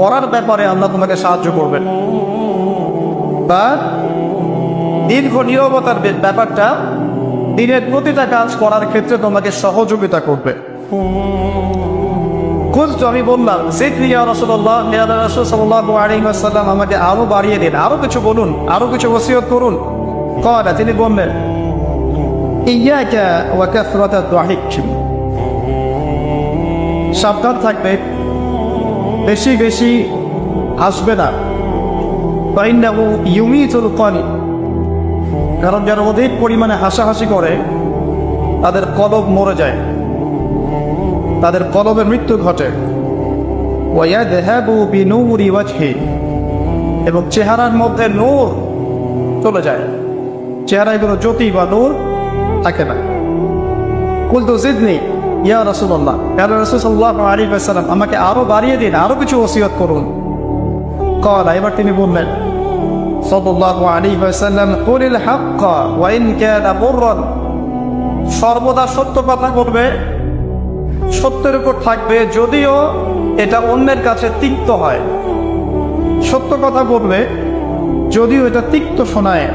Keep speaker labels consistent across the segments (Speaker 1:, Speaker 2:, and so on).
Speaker 1: করার ব্যাপারে আল্লাহ তোমাকে সাহায্য করবেন। বা দীর্ঘ নিরবতার ব্যাপারটা দিনের প্রতিটা কাজ করার ক্ষেত্রে তোমাকে সহযোগিতা করবে। খুঁজতো আমি বললাম জিক্রিয়া রসুল্লাহ আমাকে আরও বাড়িয়ে দিন, আরও কিছু বলুন, আরও কিছু ওসিয়ত করুন। কয়টা তিনি বললেন ইয়াকা ওয়া কাসরাতা দাহিক সাবধান থাকবে। বেশি বেশি হাসবে না। ফাইন্নাহু ইউমিতুল কানি কারণ যারা অধিক পরিমাণে হাসাহাসি করে, তাদের কলব মরে যায়। তাদের কলবের মৃত্যু ঘটে। এবং চেহারার মধ্যে নূর চলে যায়। চেহারায় কোনো জ্যোতি বা নূর থাকে না। কুলতু জিদনি ইয়া রাসূলুল্লাহ রাসূলুল্লাহ আলাইহি ওয়াসাল্লাম আমাকে আরও বাড়িয়ে দিন, আরও কিছু ওসিয়ত করুন। কলা এবার তিনি বললেন সর্বদা সত্য কথা বলবে, সত্যের উপর থাকবে, যদিও এটা অন্যের কাছে তিক্ত হয়। সত্য কথা বলবে, যদিও এটা তিক্ত শোনায়।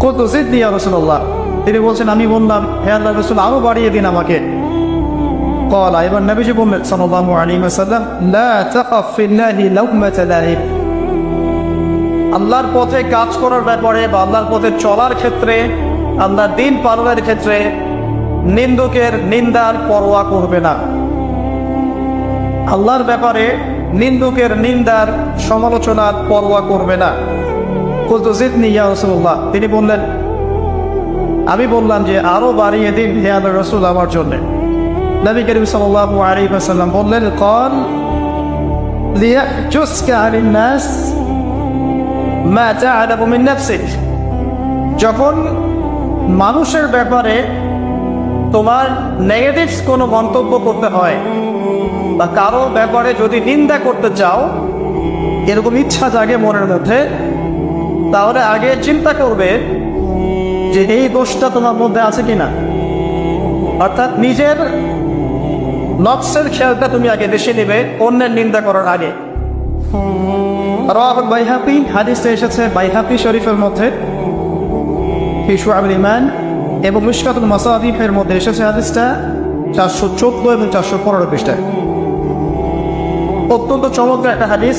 Speaker 1: কত জিদ্দি রসুল্লাহ তিনি বলছেন, আমি বললাম, হে আল্লাহ রসুল, আরও বাড়িয়ে দিন আমাকে। কলা, এবার নবীজি বললেন লাউমাতা লাইব আল্লাহর পথে কাজ করার ব্যাপারে বা আল্লাহর পথে চলার ক্ষেত্রে, আল্লাহর দিন পালনের ক্ষেত্রে নিন্দুকের নিন্দার পরোয়া করবে না। আল্লাহর ব্যাপারে নিন্দুকের নিন্দার সমালোচনার পরোয়া করবে না। কুলতু জিদনি ইয়া রাসূলুল্লাহ। তিনি বললেন আমি বললাম যে আরও বাড়িয়ে দিন হে আল্লাহ রসুল আমার জন্য। নবী করিম সাল্লাল্লাহু আলাইহি ওয়াসাল্লাম বললেন নাফসিক। যখন মানুষের ব্যাপারে তোমার নেগেটিভ কোনো মন্তব্য করতে হয় বা কারও ব্যাপারে যদি নিন্দা করতে চাও, এরকম ইচ্ছা জাগে মনের মধ্যে, তাহলে আগে চিন্তা করবে যে এই দোষটা তোমার মধ্যে আছে কিনা? অর্থাৎ নিজের নকশের খেয়ালটা তুমি আগে বেশি নেবে, অন্যের নিন্দা করার আগে। বাইহাপি হাদিসে এসেছে বাইহাপি শরীফের মধ্যে। ফিসু আবুল ইমান এবং মুশকাতুল মাসাদিফের মধ্যে এসেছে হাদিসটা চারশো চোদ্দ এবং চারশো পনেরো পৃষ্ঠায়। অত্যন্ত চমৎকার একটা হাদিস।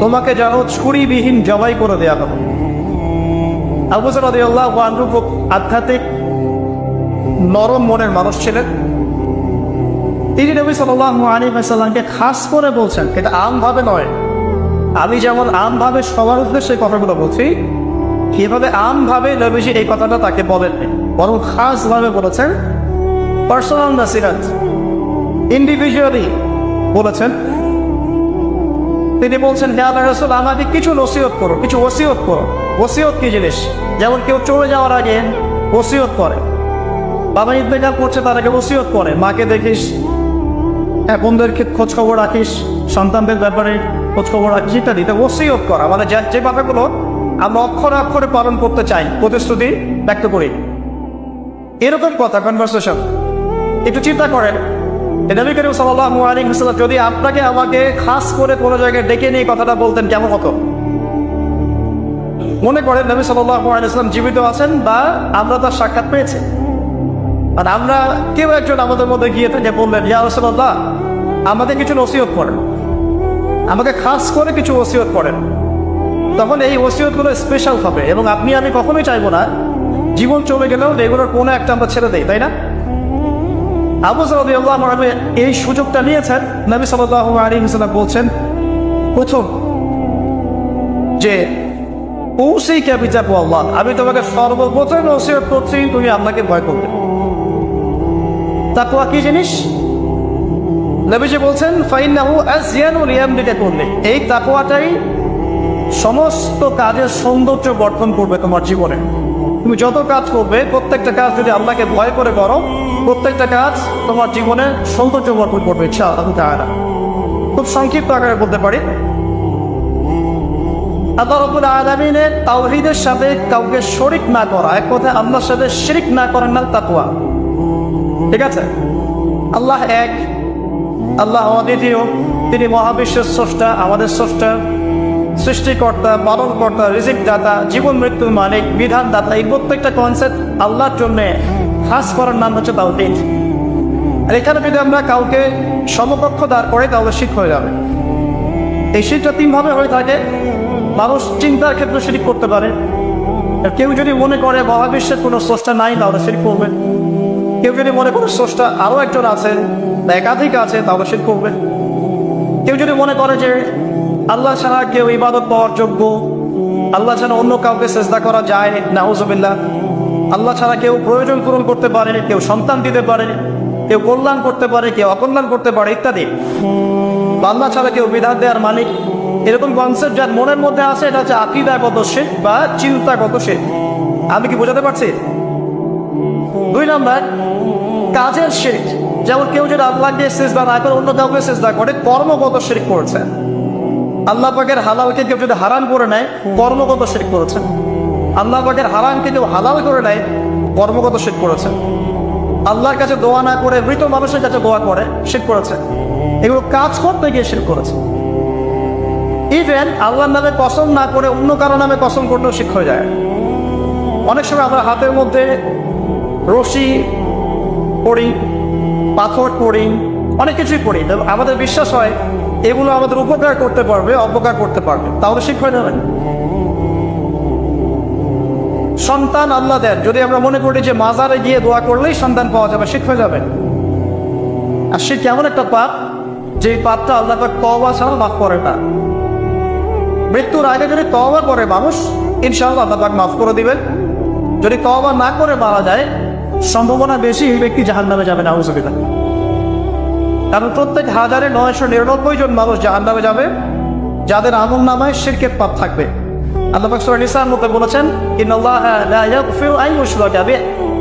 Speaker 1: তোমাকে যেন ছুরিবিহীন জবাই করে দেয়া হবে। আবু সালাদিয়াল্লাহ আনহু খুব আধ্যাত্মিক, নরম মনের মানুষ ছিলেন। তিনি নবী আলাইহি ওয়াসাল্লামকে খাস করে বলছেন, এটা আমভাবে নয়। আমি যেমন আমভাবে সবার উদ্দেশ্যে কথাগুলো বলছি এভাবে আমভাবে নবীজি এই কথাটা তাকে বলেন বরং খাসভাবে বলেছেন। পার্সোনাল নাসিরাত ইন্ডিভিজুয়ালি বলেছেন। তিনি বলছেন, হে আল্লাহ রসুল, আমাকে কিছু নসিহত করো, কিছু ওসিয়ত করো। ওসিয়ত কি জিনিস? যেমন কেউ চলে যাওয়ার আগে ওসিয়ত করে। বাবা ইন্তেকাল করছে, তার আগে ওসিয়ত করে। মাকে দেখিস হ্যাঁ বোনদেরকে খোঁজ খবর রাখিস, সন্তানদের ব্যাপারে খোঁজ খবর রাখিস, ইত্যাদি। তো ওসিয়ত করা। মানে যে কথাগুলো আমরা অক্ষরে অক্ষরে পালন করতে চাই, প্রতিশ্রুতি ব্যক্ত করি। এরকম কথা কনভারসেশন একটু চিন্তা করেন। নবী করিম সাল্লাল্লাহু আলাইহি ওয়াসাল্লাম যদি আপনাকে আমাকে খাস করে কোনো জায়গায় ডেকে নিয়ে কথাটা বলতেন, কেমন হতো? মনে করেন নবী সাল্লাল্লাহু আলাইহি ওয়াসাল্লাম জীবিত আছেন বা আমরা তার সাক্ষাৎ পেয়েছি। আর আমরা কেউ একজন আমাদের মধ্যে গিয়ে থেকে বললেন, ইয়া রাসূলুল্লাহ আমাকে কিছু নসিহত করেন। আমাকে খাস করে কিছু ওসিয়ত করেন। তখন এই ওসিয়তগুলো স্পেশাল হবে এবং আপনি, আমি কখনোই চাইব না। জীবন চলে গেলেও এগুলোর কোনো একটা আমরা ছেড়ে দেই, তাই না? আবু সালাদি এই সুযোগটা নিয়েছেন। নবী সাল্লাহ আলী বলছেন, প্রথম যে কে আমি তোমাকে সর্বপ্রথম করছি, তুমি আল্লাহকে ভয় করবে। তাকুয়া কি জিনিস? নবীজি বলছেন করলে এই তাকুয়াটাই সমস্ত কাজের সৌন্দর্য বর্ধন করবে তোমার জীবনে। তুমি যত কাজ করবে, প্রত্যেকটা কাজ যদি আল্লাহকে ভয় করে করো প্রত্যেকটা কাজ তোমার জীবনে সৌন্দর্য বর্ধন করবে ইচ্ছা খুব সংক্ষিপ্ত আকারে বলতে পারি। তাওহিদের সাথে কাউকে শরিক না করা, এক আল্লাহর সাথে শিরিক না তাকুয়া ঠিক আছে? আল্লাহ এক, আল্লাহ অদ্বিতীয়। তিনি মহাবিশ্বের স্রষ্টা, আমাদের স্রষ্টা, সৃষ্টিকর্তা পালনকর্তা রিজিক দাতা জীবন মৃত্যুর মালিক বিধান দাতা এই প্রত্যেকটা কনসেপ্ট আল্লাহর জন্য খাস করার নাম হচ্ছে তাওহিদ। আর এখানে যদি আমরা কাউকে সমকক্ষ দাঁড় করে, তাহলে শিখ হয়ে যাবে। এই শিখটা তিনভাবে হয়ে থাকে। মানুষ চিন্তার ক্ষেত্রে শিরিক করতে পারে। কেউ যদি মনে করে, মহাবিশ্বের কোনো স্রষ্টা নাই, তাহলে শিরিক করবে। কেউ যদি মনে করে স্রষ্টা আরও একজন আছে, বা একাধিক আছে, তাহলে শিরিক করবে। কেউ যদি মনে করে যে আল্লাহ ছাড়া কেউ ইবাদত পাওয়ার যোগ্য, আল্লাহ ছাড়া অন্য কাউকে চেষ্টা করা যায় নাউজবিল্লা আল্লাহ ছাড়া কেউ প্রয়োজন পূরণ করতে পারে কেউ সন্তান দিতে পারে কেউ কল্যাণ করতে পারে, কেউ অকল্যাণ করতে পারে ইত্যাদি। আল্লাহ ছাড়া কেউ বিধান দেওয়ার মালিক। এরকম কনসেপ্ট যার মনের মধ্যে আছে, এটা হচ্ছে আকিদাগত শেখ বা চিন্তাগত শেখ আমি কি বোঝাতে পারছি? দুই নাম্বার, কাজের শেখ যেমন কেউ যদি আল্লাহকে সেজদা না করে, অন্য কাউকে সেজদা করে, কর্মগত শেখ করেছে। আল্লাহ পাকের হালালকে কেউ যদি হারাম করে নেয়, কর্মগত শেখ করেছেন আল্লাহ পাকের হারামকে কেউ হালাল করে নেয় কর্মগত শেখ করেছেন আল্লাহর কাছে দোয়া না করে মৃত মানুষের কাছে দোয়া করে শেখ করেছে। এগুলো কাজ করতে গিয়ে শেখ করেছে। ইভেন আল্লাহর নামে কসম না করে অন্য কারও নামে কসম করলেও শিখ হয়ে যায়। অনেক সময় আমরা হাতের মধ্যে রশি পড়ি পাথর পড়ি অনেক কিছুই পড়ি আমাদের বিশ্বাস হয় এগুলো আমাদের উপকার করতে পারবে, অপকার করতে পারবে, তাহলে শিখ হয়ে যাবে। সন্তান আল্লাহ দেন। যদি আমরা মনে করি যে মাজারে গিয়ে দোয়া করলেই সন্তান পাওয়া যাবে, শিখ হয়ে যাবে আর সে কেমন একটা পাপ যে পাপটা আল্লাহ পাক তওবা ছাড়া মাফ করে না। মৃত্যুর আগে যদি তওবা করে মানুষ, ইনশাআল্লাহ আল্লাহ পাক মাফ করে দিবেন। যদি তওবা না করে মারা যায়, সম্ভাবনা বেশি এই ব্যক্তি জাহান নামে যাবে না হুজুবিল্লাহ কারণ প্রত্যেক হাজারে নয়শো নিরানব্বই জন মানুষ জাহান নামে যাবে, যাদের আমল নামায় শিরকের পাপ থাকবে। আল্লাহ পাক সূরা নিসার বলেছেন লা ইয়াগফিরু আন ইউশরাকা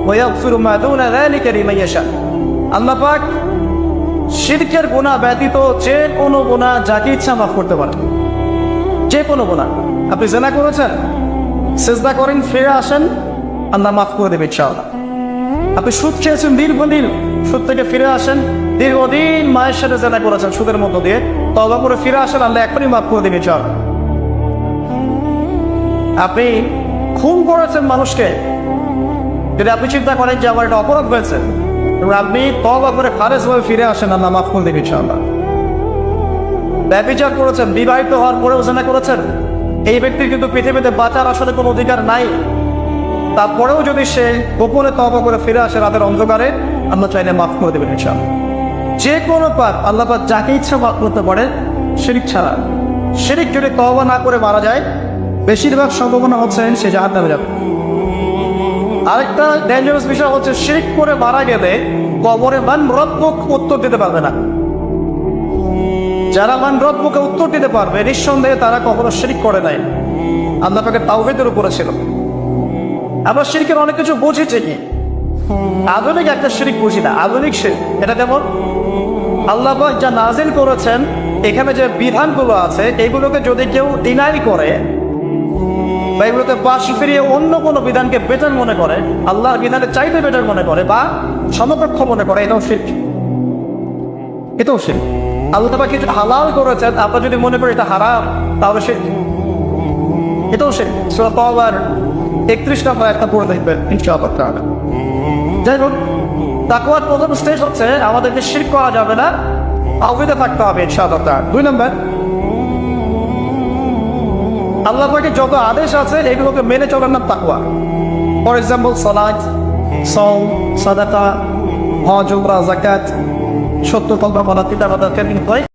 Speaker 1: ওয়া ইয়াগফিরু মা দুনা যালিকা লিমান ইয়াশা. আল্লাহ পাক শিরকের গুনাহ ব্যতীত যে কোনো গুনাহ যাকে ইচ্ছা মাফ করতে যে কোনো গুনাহ। আপনি জেনা করেছেন, সেজদা করেন, ফিরে আসেন, আল্লাহ মাফ করে দেবে ইনশাআল্লাহ। আপনি সুদ খেয়েছেন দীর্ঘদিন সুদ থেকে ফিরে আসেন, দীর্ঘদিন মায়ের সাথে জেনা করেছেন সুদের মধ্য দিয়ে তবা করে ফিরে আসেন, আল্লাহ এখনই মাফ করে দেবে চল আপনি খুন করেছেন মানুষকে। যদি আপনি চিন্তা করেন যে আমার এটা অপরাধ হয়েছে আপনি তবা করে ফারেস হয়ে ফিরে আসেন, আল্লাহ মাফ করে দেবে ইনশাআল্লাহ। ব্যবচার করেছেন, বিবাহিত হওয়ার পরেও জেনা করেছেন। এই ব্যক্তির কিন্তু পৃথিবীতে বাঁচার আসলে কোনো অধিকার নাই। তারপরেও যদি সে গোপনে তবা করে ফিরে আসে রাতের অন্ধকারে, আল্লাহ চাইলে মাফ করে দেবেন ইনশাআল্লাহ। যে কোনো পাপ আল্লাহ পাক যাকে ইচ্ছা মাফ করতে পারে, শিরিক ছাড়া। শিরিক যদি তবা না করে মারা যায় বেশিরভাগ সম্ভাবনা হচ্ছে সে জাহান নামে যাবে। আরেকটা ডেঞ্জারাস বিষয় হচ্ছে শিরিক করে মারা গেলে কবরে মান রব্বক উত্তর দিতে পারবে না। যারা মান রব্বকে উত্তর দিতে পারবে, নিঃসন্দেহে তারা কখনো শিরিক করে নাই। আল্লাহ পাকে তাওহিদের উপরে ছিল। আমরা শিরকের অনেক কিছু বুঝেছি। কি আধুনিক একটা শিরিক বুঝি না। আধুনিক শিরিক, এটা যেমন আল্লাহ যা নাজিল করেছেন, এখানে যে বিধানগুলো আছে, এইগুলোকে যদি কেউ ডিনাই করে বা এগুলোতে পাশ ফিরিয়ে অন্য কোনো বিধানকে বেটার মনে করে, আল্লাহর বিধানের চাইতে বেটার মনে করে বা সমকক্ষ মনে করে, এটাও শির্ক। এটাও শির্ক। আল্লাহ কিছু হালাল করেছেন আমরা যদি মনে করি এটা হারাম, তাহলে শির্ক। এটাও পাওয়ার একত্রিশ নম্বর একটা পড়ে দেখবেন, ইনশাআল্লাহ তাআলা। যাই হোক, তাকওয়ার প্রথম স্টেজ হচ্ছে, আমাদেরকে শিরক করা যাবে না আউফিতে থাকতে হবে, ইনশাআল্লাহ তাআলা। দুই নম্বর আল্লাহ পাকে যত আদেশ আছে, এগুলোকে মেনে চলার নাম তাকুয়া ফর এক্সাম্পল সালাদ সং সাদাকা, হজ, উমরা জাকাত বলা পিতা মাতাকে হয়